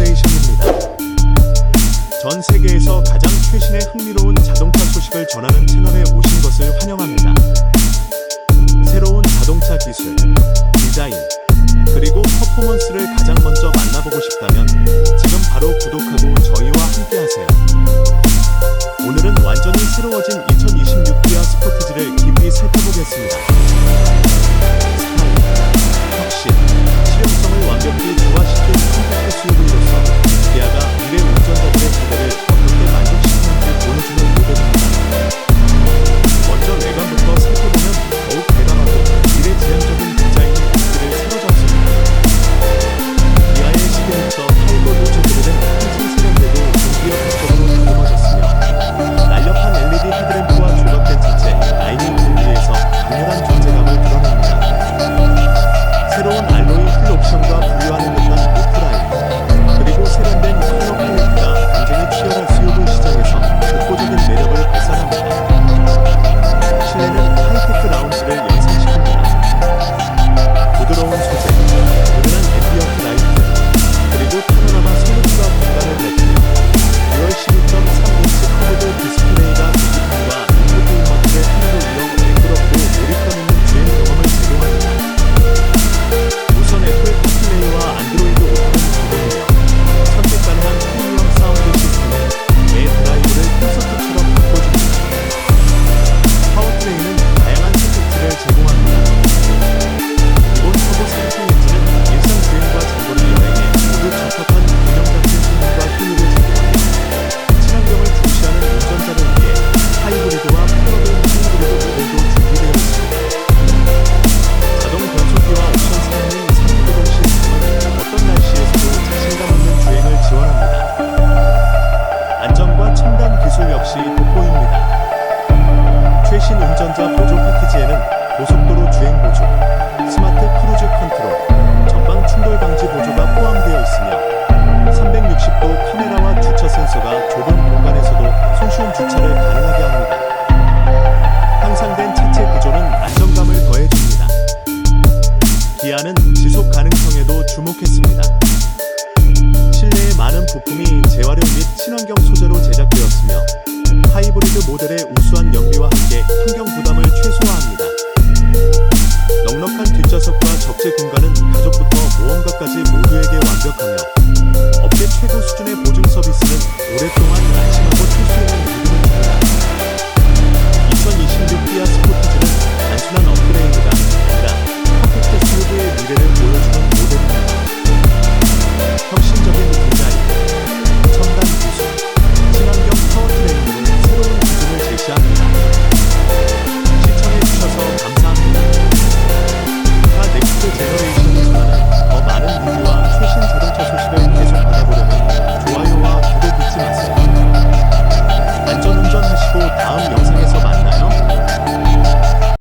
코퍼레이션입니다. 전 세계에서 가장 최신의 흥미로운 자동차 소식을 전하는 채널에 오신 것을 환영합니다. 새로운 자동차 기술, 디자인, 그리고 퍼포먼스를 가장 먼저 만나보고 싶다면 지금 바로 구독하고 저희와 함께 하세요. 오늘은 완전히 새로워진 2026 기아 스포티지를 깊이 살펴보겠습니다. 고속도로